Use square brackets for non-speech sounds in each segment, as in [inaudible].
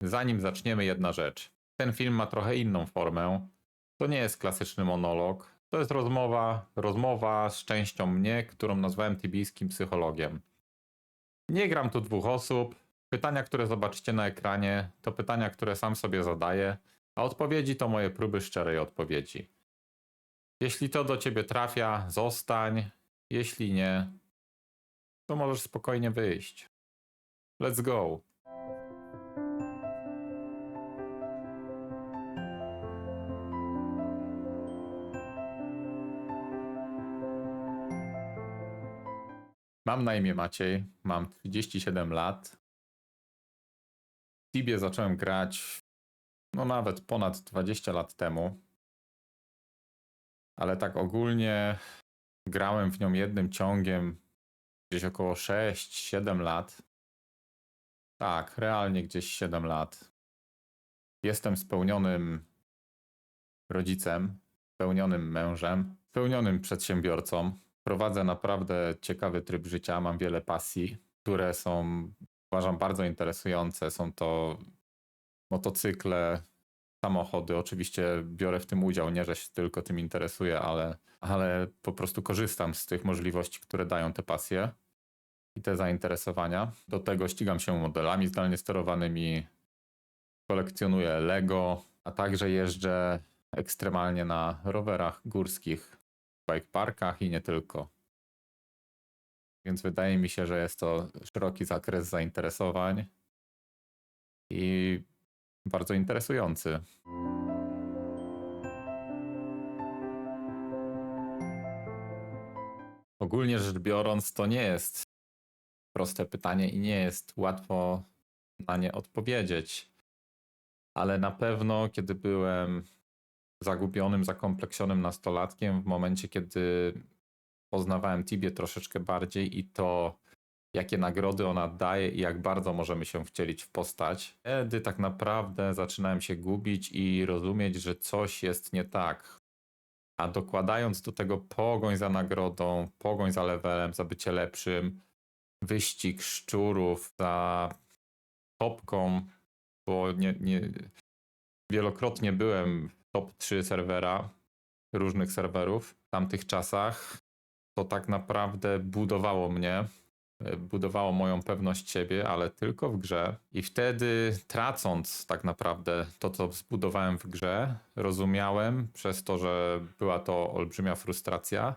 zanim zaczniemy, jedna rzecz. Ten film ma trochę inną formę. To nie jest klasyczny monolog. To jest rozmowa, rozmowa z częścią mnie, którą nazwałem tibijskim psychologiem. Nie gram tu dwóch osób. Pytania, które zobaczycie na ekranie, to pytania, które sam sobie zadaję, a odpowiedzi to moje próby szczerej odpowiedzi. Jeśli to do ciebie trafia, zostań. Jeśli nie, to możesz spokojnie wyjść. Let's go. Mam na imię Maciej, mam 37 lat. W Tibie zacząłem grać no nawet ponad 20 lat temu. Ale tak ogólnie grałem w nią jednym ciągiem gdzieś około 6-7 lat. Tak, realnie gdzieś 7 lat. Jestem spełnionym rodzicem, spełnionym mężem, spełnionym przedsiębiorcą. Prowadzę naprawdę ciekawy tryb życia, mam wiele pasji, które są uważam bardzo interesujące. Są to motocykle, samochody. Oczywiście biorę w tym udział, nie że się tylko tym interesuję, ale, ale po prostu korzystam z tych możliwości, które dają te pasje i te zainteresowania. Do tego ścigam się modelami zdalnie sterowanymi, kolekcjonuję Lego, a także jeżdżę ekstremalnie na rowerach górskich, bike parkach i nie tylko. Więc wydaje mi się, że jest to szeroki zakres zainteresowań i bardzo interesujący. Ogólnie rzecz biorąc, to nie jest proste pytanie i nie jest łatwo na nie odpowiedzieć. Ale na pewno, kiedy byłem zagubionym, zakompleksionym nastolatkiem, w momencie, kiedy poznawałem Tibię troszeczkę bardziej i to, jakie nagrody ona daje i jak bardzo możemy się wcielić w postać, wtedy tak naprawdę zaczynałem się gubić i rozumieć, że coś jest nie tak. A dokładając do tego pogoń za nagrodą, pogoń za levelem, za bycie lepszym, wyścig szczurów, za topką, bo nie, nie, wielokrotnie byłem w top 3 serwera, różnych serwerów w tamtych czasach, to tak naprawdę budowało mnie, budowało moją pewność siebie, ale tylko w grze. I wtedy, tracąc tak naprawdę to, co zbudowałem w grze, rozumiałem przez to, że była to olbrzymia frustracja,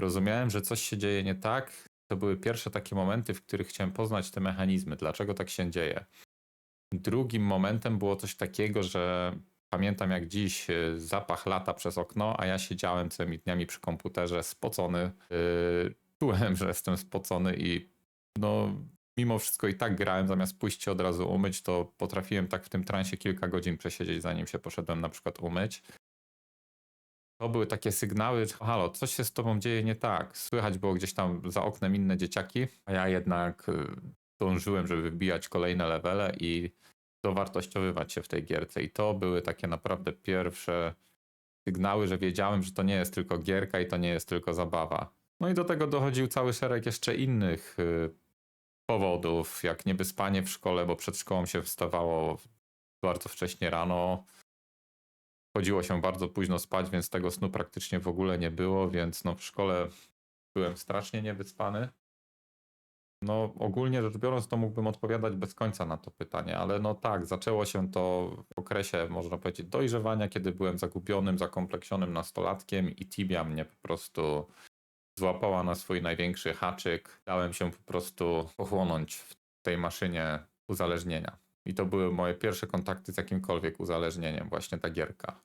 rozumiałem, że coś się dzieje nie tak. To były pierwsze takie momenty, w których chciałem poznać te mechanizmy, dlaczego tak się dzieje. Drugim momentem było coś takiego, że pamiętam jak dziś zapach lata przez okno, a ja siedziałem całymi dniami przy komputerze spocony. Yy, czułem, że jestem spocony i no mimo wszystko i tak grałem, zamiast pójść się od razu umyć, to potrafiłem tak w tym transie kilka godzin przesiedzieć, zanim się poszedłem na przykład umyć. To były takie sygnały, halo, coś się z tobą dzieje nie tak. Słychać było gdzieś tam za oknem inne dzieciaki, a ja jednak y, dążyłem, żeby wybijać kolejne levele i dowartościowywać się w tej gierce. I to były takie naprawdę pierwsze sygnały, że wiedziałem, że to nie jest tylko gierka i to nie jest tylko zabawa. No i do tego dochodził cały szereg jeszcze innych y, powodów, jak niewyspanie w szkole, bo przed szkołą się wstawało bardzo wcześnie rano. Chodziło się bardzo późno spać, więc tego snu praktycznie w ogóle nie było, więc no w szkole byłem strasznie niewyspany. No ogólnie rzecz biorąc to mógłbym odpowiadać bez końca na to pytanie, ale no tak, zaczęło się to w okresie, można powiedzieć, dojrzewania, kiedy byłem zagubionym, zakompleksionym nastolatkiem i Tibia mnie po prostu złapała na swój największy haczyk. Dałem się po prostu pochłonąć w tej maszynie uzależnienia. I to były moje pierwsze kontakty z jakimkolwiek uzależnieniem, właśnie ta gierka.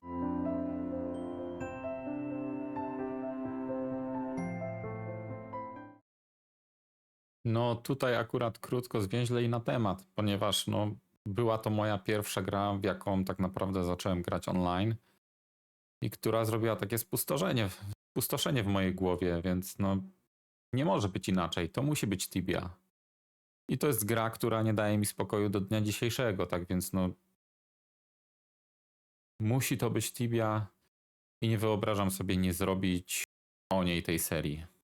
No tutaj akurat krótko zwięźle i na temat, ponieważ no, była to moja pierwsza gra, w jaką tak naprawdę zacząłem grać online i która zrobiła takie spustoszenie, spustoszenie w mojej głowie, więc no nie może być inaczej. To musi być Tibia. I to jest gra, która nie daje mi spokoju do dnia dzisiejszego, tak więc no musi to być Tibia i nie wyobrażam sobie nie zrobić o niej tej serii.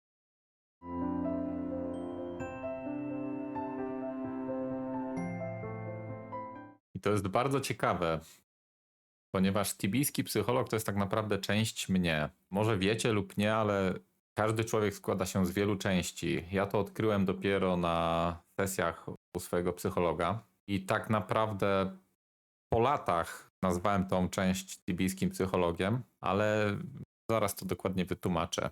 To jest bardzo ciekawe, ponieważ tibijski psycholog to jest tak naprawdę część mnie. Może wiecie lub nie, ale każdy człowiek składa się z wielu części. Ja to odkryłem dopiero na sesjach u swojego psychologa i tak naprawdę po latach nazwałem tą część tibijskim psychologiem, ale zaraz to dokładnie wytłumaczę.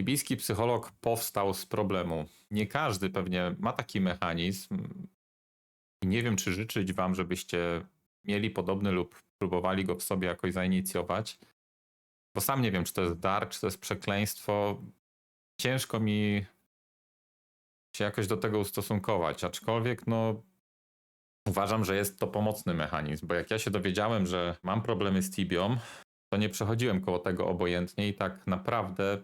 Tibijski psycholog powstał z problemu. Nie każdy pewnie ma taki mechanizm. I nie wiem, czy życzyć wam, żebyście mieli podobny lub próbowali go w sobie jakoś zainicjować. Bo sam nie wiem, czy to jest dar, czy to jest przekleństwo. Ciężko mi się jakoś do tego ustosunkować, aczkolwiek no uważam, że jest to pomocny mechanizm, bo jak ja się dowiedziałem, że mam problemy z tibią, to nie przechodziłem koło tego obojętnie i tak naprawdę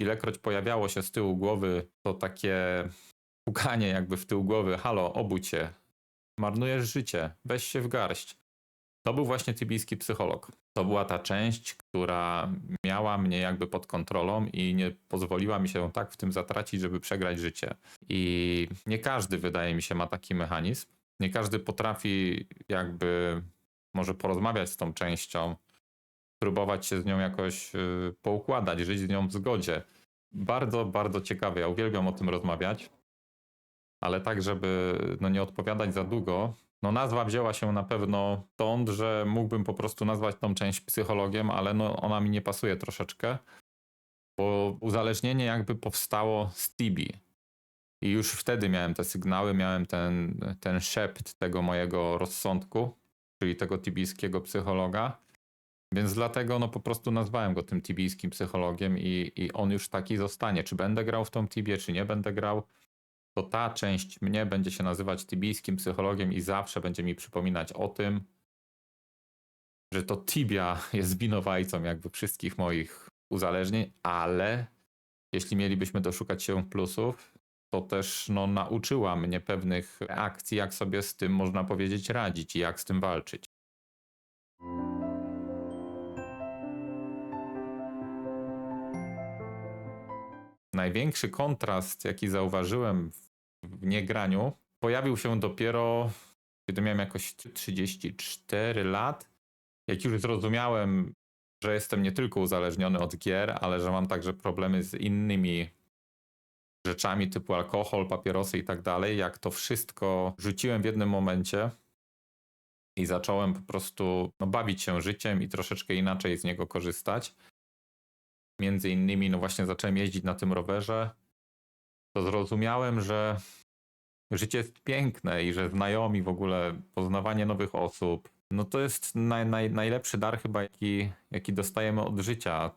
ilekroć pojawiało się z tyłu głowy to takie pukanie jakby w tył głowy, halo, obudź się, marnujesz życie, weź się w garść. To był właśnie tybijski psycholog. To była ta część, która miała mnie jakby pod kontrolą i nie pozwoliła mi się tak w tym zatracić, żeby przegrać życie. I nie każdy, wydaje mi się, ma taki mechanizm. Nie każdy potrafi jakby może porozmawiać z tą częścią, próbować się z nią jakoś y, poukładać, żyć z nią w zgodzie. Bardzo, bardzo ciekawe. Ja uwielbiam o tym rozmawiać, ale tak, żeby no, nie odpowiadać za długo. No nazwa wzięła się na pewno stąd, że mógłbym po prostu nazwać tą część psychologiem, ale no, ona mi nie pasuje troszeczkę, bo uzależnienie jakby powstało z Tibi. I już wtedy miałem te sygnały, miałem ten, ten szept tego mojego rozsądku, czyli tego tibijskiego psychologa. Więc dlatego no po prostu nazwałem go tym tibijskim psychologiem i, i on już taki zostanie. Czy będę grał w tą Tibię, czy nie będę grał, to ta część mnie będzie się nazywać tibijskim psychologiem i zawsze będzie mi przypominać o tym, że to Tibia jest winowajcą jakby wszystkich moich uzależnień, ale jeśli mielibyśmy doszukać się plusów, to też no, nauczyła mnie pewnych akcji, jak sobie z tym można powiedzieć radzić i jak z tym walczyć. Największy kontrast, jaki zauważyłem w niegraniu, pojawił się dopiero, kiedy miałem jakoś 34 lat. Jak już zrozumiałem, że jestem nie tylko uzależniony od gier, ale że mam także problemy z innymi rzeczami typu alkohol, papierosy i tak dalej, jak to wszystko rzuciłem w jednym momencie i zacząłem po prostu no, bawić się życiem i troszeczkę inaczej z niego korzystać. Między innymi, no właśnie zacząłem jeździć na tym rowerze, to zrozumiałem, że życie jest piękne i że znajomi w ogóle, poznawanie nowych osób, no to jest naj, naj, najlepszy dar chyba, jaki, jaki dostajemy od życia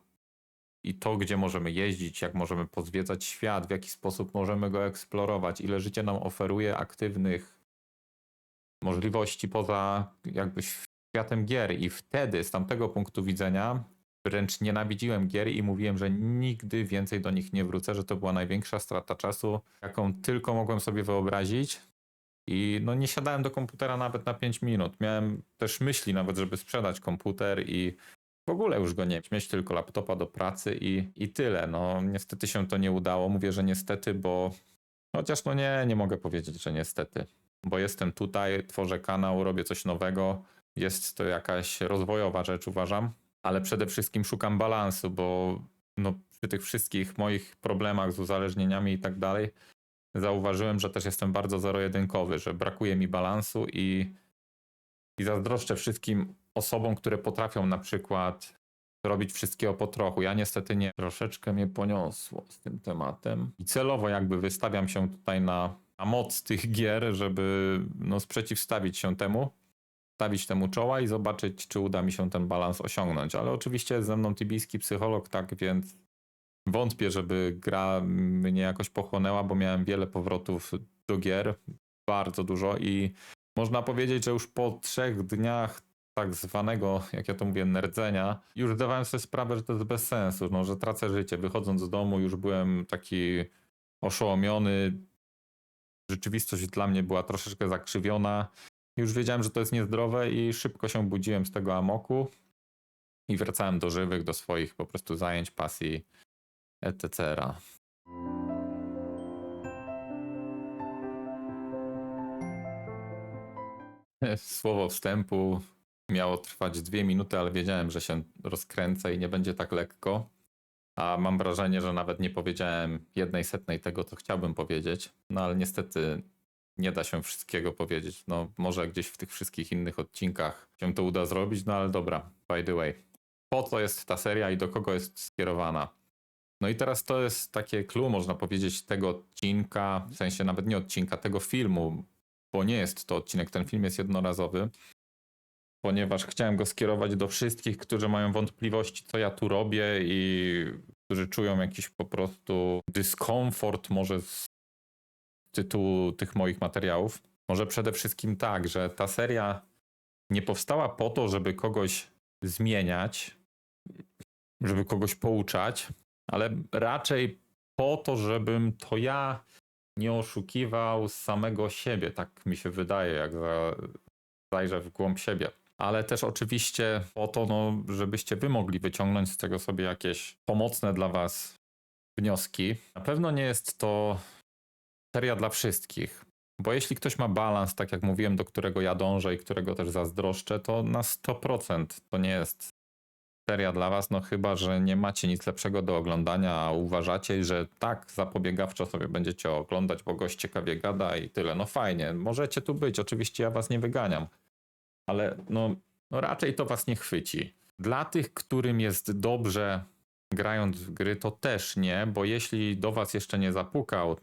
i to, gdzie możemy jeździć, jak możemy pozwiedzać świat, w jaki sposób możemy go eksplorować, ile życie nam oferuje aktywnych możliwości poza jakby światem gier. I wtedy, z tamtego punktu widzenia, wręcz nienawidziłem gier i mówiłem, że nigdy więcej do nich nie wrócę, że to była największa strata czasu, jaką tylko mogłem sobie wyobrazić. I no nie siadałem do komputera nawet na 5 minut. Miałem też myśli nawet, żeby sprzedać komputer i w ogóle już go nie mieć, tylko laptopa do pracy i, i tyle. No niestety się to nie udało. Mówię, że niestety, bo chociaż no nie, nie mogę powiedzieć, że niestety. Bo jestem tutaj, tworzę kanał, robię coś nowego. Jest to jakaś rozwojowa rzecz, uważam, ale przede wszystkim szukam balansu, bo no, przy tych wszystkich moich problemach z uzależnieniami i tak dalej, zauważyłem, że też jestem bardzo zero-jedynkowy, że brakuje mi balansu i, i zazdroszczę wszystkim osobom, które potrafią na przykład robić wszystkiego po trochu. Ja niestety nie. Troszeczkę mnie poniosło z tym tematem. I celowo jakby wystawiam się tutaj na, na moc tych gier, żeby no, sprzeciwstawić się temu, stawić temu czoła i zobaczyć, czy uda mi się ten balans osiągnąć. Ale oczywiście ze mną tybijski psycholog, tak więc wątpię, żeby gra mnie jakoś pochłonęła, bo miałem wiele powrotów do gier, bardzo dużo i można powiedzieć, że już po trzech dniach tak zwanego, jak ja to mówię, nerdzenia, już zdawałem sobie sprawę, że to jest bez sensu, no, że tracę życie. Wychodząc z domu już byłem taki oszołomiony. Rzeczywistość dla mnie była troszeczkę zakrzywiona. Już wiedziałem, że to jest niezdrowe i szybko się budziłem z tego amoku i wracałem do żywych, do swoich po prostu zajęć, pasji, etc. [laughs] Słowo wstępu miało trwać dwie minuty, ale wiedziałem, że się rozkręcę i nie będzie tak lekko. A mam wrażenie, że nawet nie powiedziałem jednej setnej tego, co chciałbym powiedzieć. No ale niestety nie da się wszystkiego powiedzieć. No może gdzieś w tych wszystkich innych odcinkach się to uda zrobić, no ale dobra, by the way. Po co jest ta seria i do kogo jest skierowana? No i teraz to jest takie clue, można powiedzieć, tego odcinka, w sensie nawet nie odcinka, tego filmu, bo nie jest to odcinek, ten film jest jednorazowy, ponieważ chciałem go skierować do wszystkich, którzy mają wątpliwości, co ja tu robię i którzy czują jakiś po prostu dyskomfort może z tytułu tych moich materiałów. Może przede wszystkim tak, że ta seria nie powstała po to, żeby kogoś zmieniać, żeby kogoś pouczać, ale raczej po to, żebym to ja nie oszukiwał samego siebie. Tak mi się wydaje, jak za, zajrzę w głąb siebie. Ale też oczywiście po to, no, żebyście wy mogli wyciągnąć z tego sobie jakieś pomocne dla was wnioski. Na pewno nie jest to seria dla wszystkich. Bo jeśli ktoś ma balans, tak jak mówiłem, do którego ja dążę i którego też zazdroszczę, to na 100% to nie jest seria dla was, no chyba, że nie macie nic lepszego do oglądania, a uważacie, że tak zapobiegawczo sobie będziecie oglądać, bo gość ciekawie gada i tyle. No fajnie, możecie tu być, oczywiście ja was nie wyganiam, ale no, no raczej to was nie chwyci. Dla tych, którym jest dobrze grając w gry, to też nie, bo jeśli do was jeszcze nie zapukał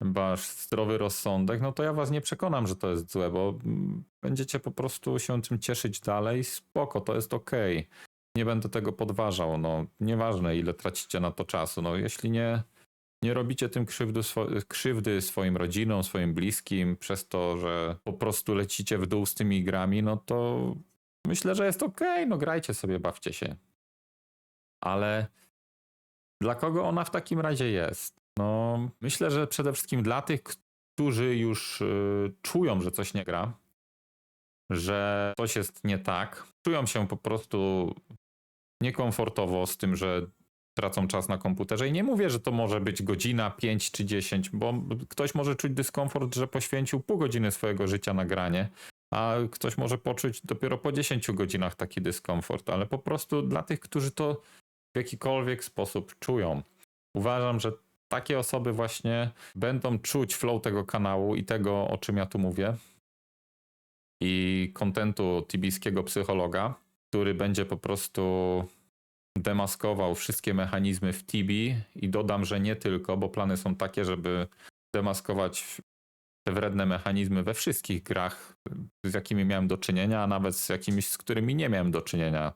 wasz zdrowy rozsądek, no to ja was nie przekonam, że to jest złe, bo mm, będziecie po prostu się tym cieszyć dalej. Spoko, to jest okej. Nie będę tego podważał. No, nieważne, ile tracicie na to czasu. No, jeśli nie, nie robicie tym krzywdy, swo krzywdy swoim rodzinom, swoim bliskim, przez to, że po prostu lecicie w dół z tymi grami, no to myślę, że jest okej. No, grajcie sobie, bawcie się. Ale dla kogo ona w takim razie jest? No, myślę, że przede wszystkim dla tych, którzy już y, czują, że coś nie gra, że coś jest nie tak, czują się po prostu niekomfortowo z tym, że tracą czas na komputerze. I nie mówię, że to może być godzina, 5 czy 10, bo ktoś może czuć dyskomfort, że poświęcił pół godziny swojego życia na granie, a ktoś może poczuć dopiero po 10 godzinach taki dyskomfort, ale po prostu dla tych, którzy to w jakikolwiek sposób czują. Uważam, że takie osoby właśnie będą czuć flow tego kanału i tego, o czym ja tu mówię. I kontentu tibijskiego psychologa, który będzie po prostu demaskował wszystkie mechanizmy w Tibi i dodam, że nie tylko, bo plany są takie, żeby demaskować te wredne mechanizmy we wszystkich grach, z jakimi miałem do czynienia, a nawet z jakimiś, z którymi nie miałem do czynienia,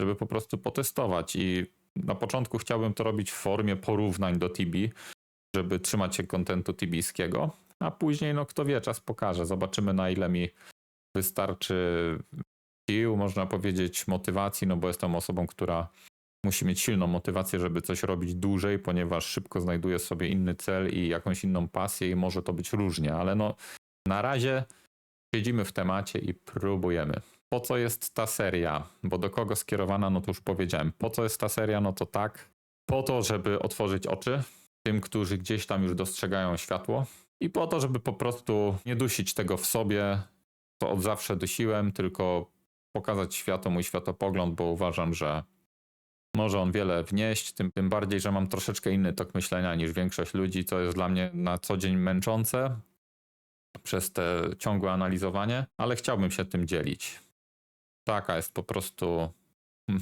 żeby po prostu potestować i na początku chciałbym to robić w formie porównań do Tibi, żeby trzymać się kontentu tibijskiego, a później, no kto wie, czas pokaże. Zobaczymy na ile mi wystarczy sił, można powiedzieć, motywacji, no bo jestem osobą, która musi mieć silną motywację, żeby coś robić dłużej, ponieważ szybko znajduje sobie inny cel i jakąś inną pasję i może to być różnie, ale no na razie siedzimy w temacie i próbujemy po co jest ta seria? Bo do kogo skierowana, no to już powiedziałem. Po co jest ta seria? No to tak. Po to, żeby otworzyć oczy tym, którzy gdzieś tam już dostrzegają światło. I po to, żeby po prostu nie dusić tego w sobie, co od zawsze dusiłem, tylko pokazać światu mój światopogląd, bo uważam, że może on wiele wnieść, tym, tym bardziej, że mam troszeczkę inny tok myślenia niż większość ludzi, co jest dla mnie na co dzień męczące przez te ciągłe analizowanie, ale chciałbym się tym dzielić taka jest po prostu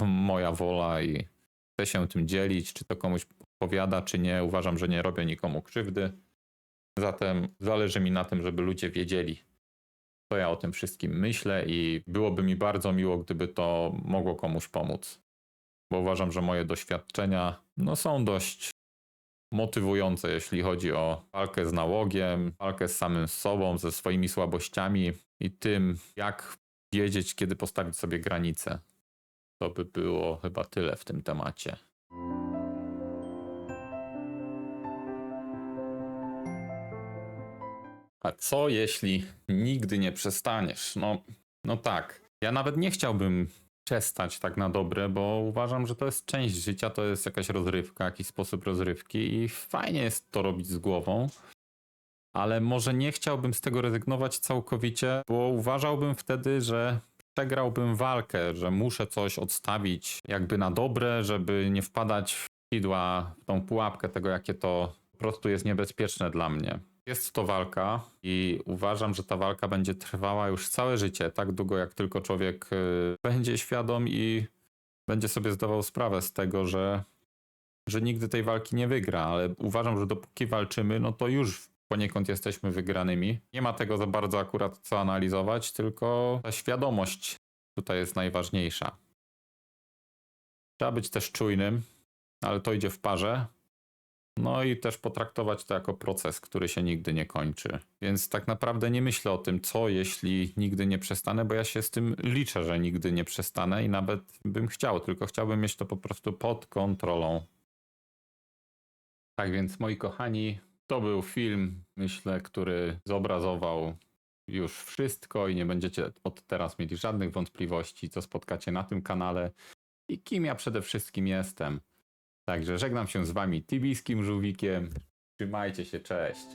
moja wola i chcę się tym dzielić, czy to komuś odpowiada, czy nie. Uważam, że nie robię nikomu krzywdy. Zatem zależy mi na tym, żeby ludzie wiedzieli, co ja o tym wszystkim myślę i byłoby mi bardzo miło, gdyby to mogło komuś pomóc. Bo uważam, że moje doświadczenia no, są dość motywujące, jeśli chodzi o walkę z nałogiem, walkę z samym sobą, ze swoimi słabościami i tym, jak wiedzieć, kiedy postawić sobie granice. To by było chyba tyle w tym temacie. A co jeśli nigdy nie przestaniesz? No, no tak. Ja nawet nie chciałbym przestać tak na dobre, bo uważam, że to jest część życia, to jest jakaś rozrywka, jakiś sposób rozrywki i fajnie jest to robić z głową. Ale może nie chciałbym z tego rezygnować całkowicie, bo uważałbym wtedy, że przegrałbym walkę, że muszę coś odstawić jakby na dobre, żeby nie wpadać w sidła, w tą pułapkę tego, jakie to po prostu jest niebezpieczne dla mnie. Jest to walka i uważam, że ta walka będzie trwała już całe życie, tak długo jak tylko człowiek y, będzie świadom i będzie sobie zdawał sprawę z tego, że, że nigdy tej walki nie wygra, ale uważam, że dopóki walczymy, no to już poniekąd jesteśmy wygranymi. Nie ma tego za bardzo akurat co analizować, tylko ta świadomość tutaj jest najważniejsza. Trzeba być też czujnym, ale to idzie w parze. No i też potraktować to jako proces, który się nigdy nie kończy. Więc tak naprawdę nie myślę o tym, co jeśli nigdy nie przestanę, bo ja się z tym liczę, że nigdy nie przestanę i nawet bym chciał, tylko chciałbym mieć to po prostu pod kontrolą. Tak więc, moi kochani, to był film, myślę, który zobrazował już wszystko i nie będziecie od teraz mieli żadnych wątpliwości, co spotkacie na tym kanale i kim ja przede wszystkim jestem. Także żegnam się z wami tibijskim żółwikiem. Trzymajcie się, cześć.